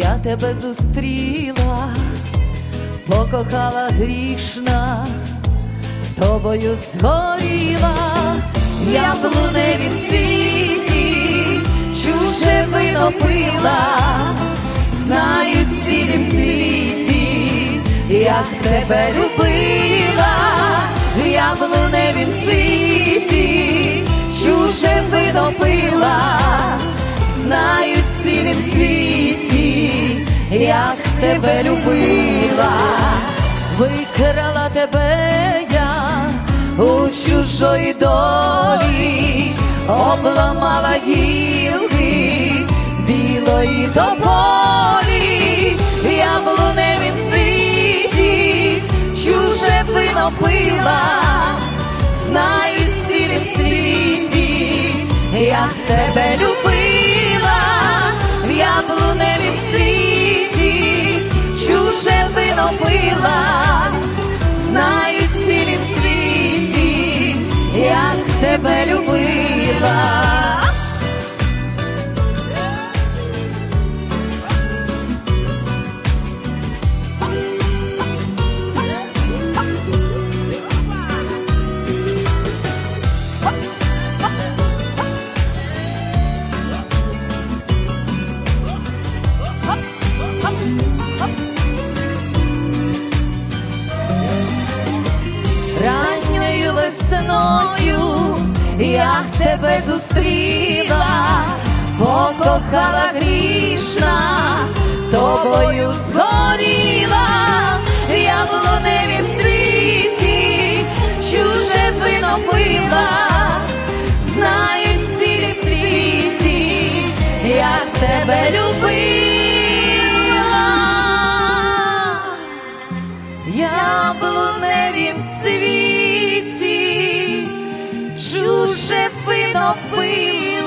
я тебе зустріла, покохала грішна, тобою згоріла, я в луневім цвіті, чуже вино пила, знають в цілім світі, як тебе любила, я в луневім цвіті, чуже вино пила, знають в цілім світі, як тебе любила, викрала тебе я у чужої долі, обламала гілки білої тополі, я в цвіті, чуже вино пила, знають в цілім світі, як тебе любила, в циті, чуже вино пила, знають в цілім світі, як тебе любила. Весною я тебе зустріла, покохала грішна, тобою згоріла, я в луневім цвіті, чуже вино пила, знають цілі світі, як тебе любила. Яблуневім цвіті, чуже вино пила,